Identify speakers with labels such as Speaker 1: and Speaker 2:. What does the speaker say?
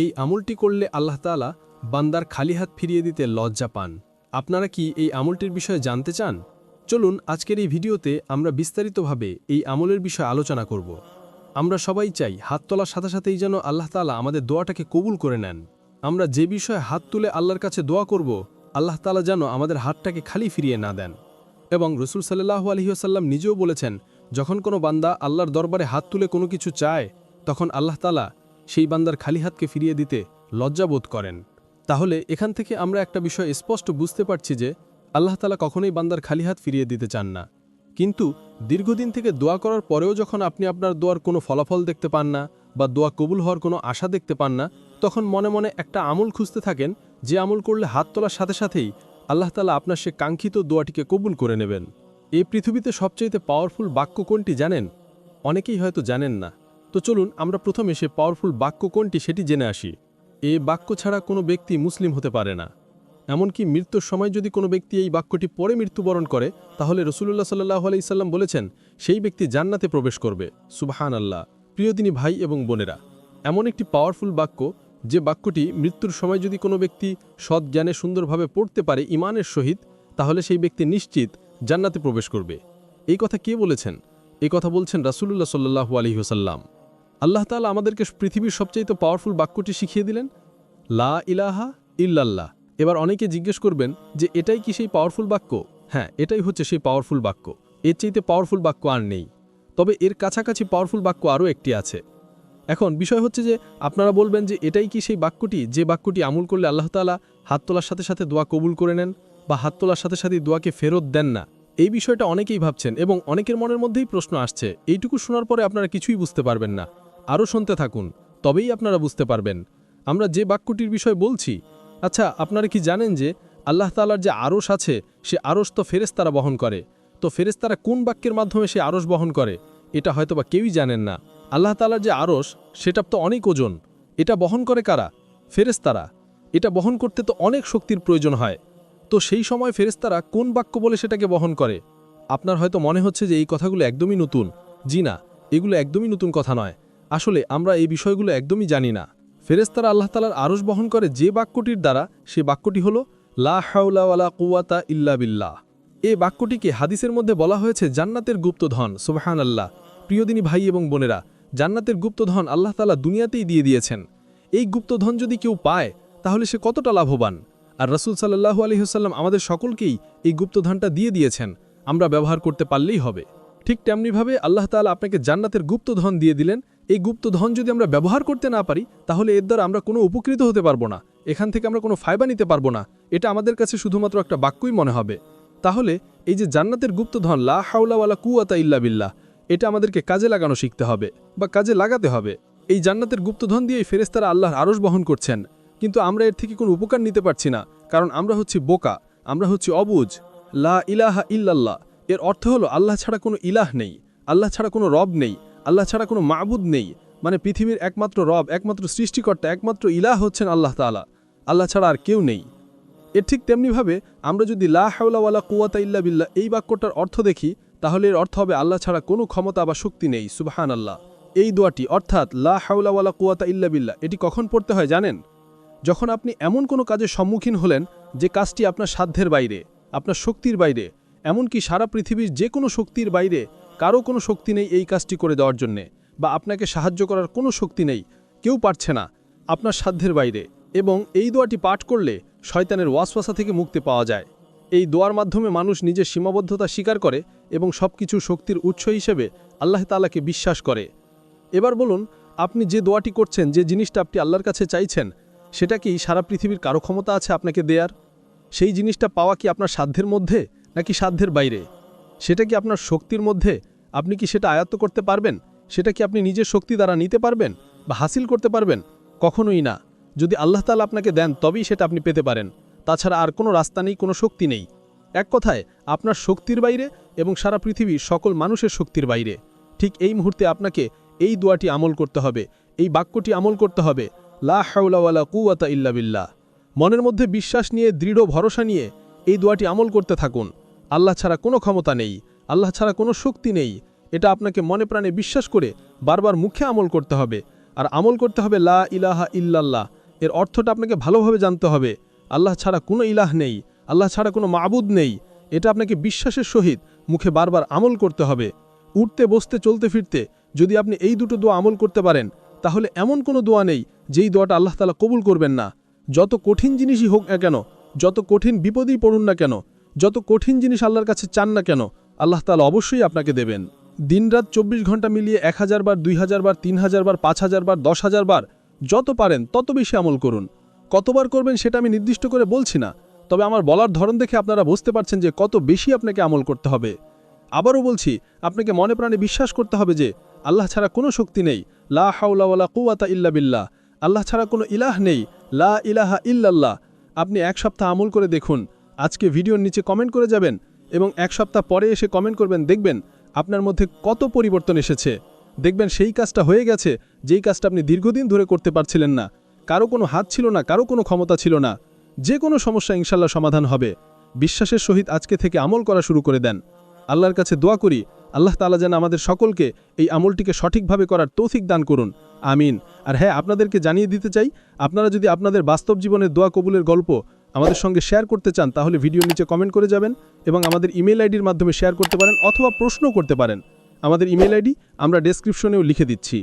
Speaker 1: এই আমলটি করলে আল্লাহ তাআলা বান্দার খালি হাত ফিরিয়ে দিতে লজ্জা পান। আপনারা কি এই আমলটির বিষয়ে জানতে চান? চলুন আজকের এই ভিডিওতে আমরা বিস্তারিতভাবে এই আমলের বিষয়ে আলোচনা করব। আমরা সবাই চাই হাত তোলার সাথে সাথেই যেন আল্লাহ তাআলা আমাদের দোয়াটাকে কবুল করে নেন। আমরা যে বিষয়ে হাত তুলে আল্লাহর কাছে দোয়া করব, আল্লাহ তাআলা যেন আমাদের হাতটাকে খালি ফিরিয়ে না দেন। এবং রসুল সাল্লাহু আলহিহাসাল্লাম নিজেও বলেছেন, যখন কোনো বান্দা আল্লাহর দরবারে হাত তুলে কোনো কিছু চায়, তখন আল্লাহ তালা সেই বান্দার খালি হাতকে ফিরিয়ে দিতে লজ্জাবোধ করেন। তাহলে এখান থেকে আমরা একটা বিষয় স্পষ্ট বুঝতে পারছি যে আল্লাহ তালা কখনোই বান্দার খালি হাত ফিরিয়ে দিতে চান না। কিন্তু দীর্ঘদিন থেকে দোয়া করার পরেও যখন আপনি আপনার দোয়ার কোনো ফলাফল দেখতে পান না বা দোয়া কবুল হওয়ার কোনো আশা দেখতে পান না, তখন মনে মনে একটা আমল খুঁজতে থাকেন, যে আমল করলে হাত তোলার সাথে সাথেই আল্লাহ তালা আপনার সে কাঙ্ক্ষিত দোয়াটিকে কবুল করে নেবেন। এই পৃথিবীতে সবচাইতে পাওয়ারফুল বাক্য কোনটি জানেন? অনেকেই হয়তো জানেন না। তো চলুন আমরা প্রথমে সে পাওয়ারফুল বাক্য কোনটি সেটি জেনে আসি। এ বাক্য ছাড়া কোনো ব্যক্তি মুসলিম হতে পারে না। এমনকি মৃত্যুর সময় যদি কোনো ব্যক্তি এই বাক্যটি পরে মৃত্যুবরণ করে, তাহলে রসুল্লাহ সাল্লাহ আলাইসাল্লাম বলেছেন, সেই ব্যক্তি জান্নাতে প্রবেশ করবে। সুবাহান আল্লাহ প্রিয়দিনী ভাই এবং বোনেরা, এমন একটি পাওয়ারফুল বাক্য, যে বাক্যটি মৃত্যুর সময় যদি কোনো ব্যক্তি সৎ জ্ঞানে সুন্দরভাবে পড়তে পারে ইমানের সহিত, তাহলে সেই ব্যক্তি নিশ্চিত জান্নাতে প্রবেশ করবে। এই কথা কে বলেছেন? এই কথা বলছেন রাসুল্লাহ সাল্লাহু আলহিহসাল্লাম আল্লাহ তালা আমাদেরকে পৃথিবীর সবচাইতে পাওয়ারফুল বাক্যটি শিখিয়ে দিলেন, লা ইলাহা ইল্লাল্লাহ। এবার অনেকে জিজ্ঞেস করবেন যে এটাই কি সেই পাওয়ারফুল বাক্য? হ্যাঁ এটাই হচ্ছে সেই পাওয়ারফুল বাক্য। এর চাইতে পাওয়ারফুল বাক্য আর নেই। তবে এর কাছাকাছি পাওয়ারফুল বাক্য আরও একটি আছে। এখন বিষয় হচ্ছে যে আপনারা বলবেন যে এটাই কি সেই বাক্যটি? যে বাক্যটি আমল করলে আল্লাহ তালা হাত তোলার সাথে সাথে দোয়া কবুল করে নেন বা হাত তোলার সাথে সাথে দোয়াকে ফেরত দেন না? এই বিষয়টা অনেকেই ভাবছেন এবং অনেকের মনের মধ্যেই প্রশ্ন আসছে। এইটুকু শোনার পরে আপনারা কিছুই বুঝতে পারবেন না। আরও শুনতে থাকুন, তবেই আপনারা বুঝতে পারবেন। আমরা যে বাক্যটির বিষয় বলছি আচ্ছা আপনারা কি জানেন যে আল্লাহ তালার যে আরস আছে, সে আরস তো ফেরেস্তারা বহন করে। তো ফেরেস্তারা কোন বাক্যের মাধ্যমে সে আরস বহন করে, এটা হয়তোবা কেউই জানেন না। আল্লাহ তালার যে আরস সেটা তো অনেক ওজন। এটা বহন করে কারা? ফেরেস্তারা এটা বহন করতে তো অনেক শক্তির প্রয়োজন হয়। তো সেই সময় ফেরেস্তারা কোন বাক্য বলে সেটাকে বহন করে? আপনার হয়তো মনে হচ্ছে যে এই কথাগুলো একদমই নতুন। জি না, এগুলো একদমই নতুন কথা নয়। আসলে আমরা এই বিষয়গুলো একদমই জানি না। ফেরেস্তারা আল্লাহ তালার আরস বহন করে যে বাক্যটির দ্বারা, সে বাক্যটি হল, লা হাউলাওয়ালা কুয়াতা ইল্লা বিল্লাহ। এ বাক্যটিকে হাদিসের মধ্যে বলা হয়েছে, জান্নাতের গুপ্তধন সুবাহান আল্লাহ প্রিয়দিনী ভাই এবং বোনেরা, জান্নাতের গুপ্তধন আল্লাহ তালা দুনিয়াতেই দিয়ে দিয়েছেন। এই গুপ্তধন যদি কেউ পায়, তাহলে সে কতটা লাভবান? আর রসুল সাল্লাহু আলহিহাল্লাম আমাদের সকলকেই এই গুপ্তধনটা দিয়ে দিয়েছেন। আমরা ব্যবহার করতে পারলেই হবে। ঠিক তেমনিভাবে আল্লাহ তালা আপনাকে জান্নাতের গুপ্তধন দিয়ে দিলেন। এই গুপ্তধন যদি আমরা ব্যবহার করতে না পারি, তাহলে এর দ্বারা আমরা কোনো উপকৃত হতে পারব না। এখান থেকে আমরা কোনো ফায়বা নিতে পারব না। এটা আমাদের কাছে শুধুমাত্র একটা বাক্যই মনে হবে। তাহলে এই যে জান্নাতের গুপ্তধন লা হাউলাওয়ালা কুয়াতা ইল্লা বিল্লাহ, এটা আমাদেরকে কাজে লাগানো শিখতে হবে বা কাজে লাগাতে হবে। এই জান্নাতের গুপ্তধন দিয়েই ফেরেস্তারা আল্লাহর আরস বহন করছেন। কিন্তু আমরা এর থেকে কোনো উপকার নিতে পারছি না, কারণ আমরা হচ্ছি বোকা, আমরা হচ্ছি অবুজ। লা ইলাহা ইল্লাল্লাহ এর অর্থ হলো আল্লাহ ছাড়া কোনো ইলাহ নেই, আল্লাহ ছাড়া কোনো রব নেই, আল্লাহ ছাড়া কোনো মাবুদ নেই। মানে পৃথিবীর একমাত্র রব, একমাত্র সৃষ্টিকর্তা, একমাত্র ইলাহ হচ্ছেন আল্লাহ তালা আল্লাহ ছাড়া আর কেউ নেই। এর ঠিক তেমনিভাবে আমরা যদি লা হাওলাওয়ালা কুয়াতা ইল্লা বিল্লাহ এই বাক্যটার অর্থ দেখি, তাহলে এর অর্থ হবে আল্লাহ ছাড়া কোনো ক্ষমতা বা শক্তি নেই সুবাহান আল্লাহ এই দোয়াটি, অর্থাৎ লা হাওলাওয়ালা কুয়াতা ইল্লা বিল্লা এটি কখন পড়তে হয় জানেন? যখন আপনি এমন কোনো কাজের সম্মুখীন হলেন যে কাজটি আপনার সাধ্যের বাইরে, আপনার শক্তির বাইরে এমনকি সারা পৃথিবীর যে কোনো শক্তির বাইরে কারও কোনো শক্তি নেই এই কাজটি করে দেওয়ার জন্যে, বা আপনাকে সাহায্য করার কোনো শক্তি নেই, কেউ পারছে না আপনার সাধ্যের বাইরে, এবং এই দোয়াটি পাঠ করলে শয়তানের ওয়াসওয়াসা থেকে মুক্তি পাওয়া যায়। এই দোয়ার মাধ্যমে মানুষ নিজের সীমাবদ্ধতা স্বীকার করে এবং সব কিছু শক্তির উৎস হিসেবে আল্লাহ তালাকে বিশ্বাস করে। এবার বলুন, আপনি যে দোয়াটি করছেন, যে জিনিসটা আপনি আল্লাহর কাছে চাইছেন, সেটা কি সারা পৃথিবীর কারও ক্ষমতা আছে আপনাকে দেয়ার? সেই জিনিসটা পাওয়া কি আপনার সাধ্যের মধ্যে? নাকি সাধ্যের বাইরে? সেটা কি আপনার শক্তির মধ্যে? আপনি কি সেটা আয়ত্ত করতে পারবেন? সেটা কি আপনি নিজের শক্তি দ্বারা নিতে পারবেন? বা হাসিল করতে পারবেন? কখনোই না। যদি আল্লাহ তালা আপনাকে দেন, তবেই সেটা আপনি পেতে পারেন। তাছাড়া আর কোনো রাস্তা নেই, কোনো শক্তি নেই। এক কথায়, আপনার শক্তির বাইরে এবং সারা পৃথিবীর সকল মানুষের শক্তির বাইরে। ঠিক এই মুহূর্তে আপনাকে এই দোয়াটি আমল করতে হবে, এই বাক্যটি আমল করতে হবে, লা হাউলাওয়ালা কুয়াতা ইল্লা বিল্লাহ। মনের মধ্যে বিশ্বাস নিয়ে, দৃঢ় ভরসা নিয়ে এই দোয়াটি আমল করতে থাকুন। আল্লাহ ছাড়া কোনো ক্ষমতা নেই, আল্লাহ ছাড়া কোনো শক্তি নেই। এটা আপনাকে মনে প্রাণে বিশ্বাস করে বারবার মুখে আমল করতে হবে। আর আমল করতে হবে লা ইলাহা ইল্লাল্লাহ। এর অর্থটা আপনাকে ভালোভাবে জানতে হবে। আল্লাহ ছাড়া কোনো ইলাহ নেই, আল্লাহ ছাড়া কোনো মাবুদ নেই। এটা আপনাকে বিশ্বাসের সহিত মুখে বারবার আমল করতে হবে। উঠতে, বসতে, চলতে, ফিরতে যদি আপনি এই দুটো দোয়া আমল করতে পারেন, তাহলে এমন কোনো দোয়া নেই যেই দোয়াটা আল্লাহ তালা কবুল করবেন না। যত কঠিন জিনিসই হোক না কেন, যত কঠিন বিপদেই পড়ুন না কেন যত কঠিন জিনিস আল্লাহর কাছে চান না কেন, আল্লাহ তালা অবশ্যই আপনাকে দেবেন। দিনরাত চব্বিশ ঘণ্টা মিলিয়ে এক হাজার বার, দুই হাজার বার, তিন হাজার বার, পাঁচ হাজার বার, দশ হাজার বার, যত পারেন, তত বেশি আমল করুন। কতবার করবেন সেটা আমি নির্দিষ্ট করে বলছি না, তবে আমার বলার ধরন দেখে আপনারা বুঝতে পারছেন যে কত বেশি আপনাকে আমল করতে হবে। আবারও বলছি, আপনাকে মনে প্রাণে বিশ্বাস করতে হবে যে আল্লাহ ছাড়া কোনো শক্তি নেই। লা হাউলা কুয়াতা ইল্লা বিল্লাহ। আল্লাহ ছাড়া কোনো ইলাহ নেই। লা ইলাহা ইল্লাল্লাহ। আপনি এক সপ্তাহ আমল করে দেখুন আজকে ভিডিওর নিচে কমেন্ট করে যাবেন এবং এক সপ্তাহ পরে এসে কমেন্ট করবেন, দেখবেন আপনার মধ্যে কত পরিবর্তন এসেছে। দেখবেন সেই কাজটা হয়ে গেছে, যেই কাজটা আপনি দীর্ঘদিন ধরে করতে পারছিলেন না। কারও কোনো হাত ছিল না, কারও কোনো ক্ষমতা ছিল না। যে কোনো সমস্যা ইনশাল্লাহ সমাধান হবে। বিশ্বাসের সহিত আজকে থেকে আমল করা শুরু করে দেন। আল্লাহর কাছে দোয়া করি, আল্লাহ তালা যেন আমাদের সকলকে এই আমলটিকে সঠিকভাবে করার তৌফিক দান করুন। আমিন। আর হ্যাঁ আপনাদেরকে জানিয়ে দিতে চাই, আপনারা যদি আপনাদের বাস্তব জীবনের দোয়া কবুলের গল্প আমাদের সঙ্গে শেয়ার করতে চান, তাহলে ভিডিওর নিচে কমেন্ট করে যাবেন এবং আমাদের ইমেল আইডির মাধ্যমে শেয়ার করতে পারেন অথবা প্রশ্ন করতে পারেন। আমাদের ইমেল আইডি আমরা ডেসক্রিপশনেও লিখে দিচ্ছি।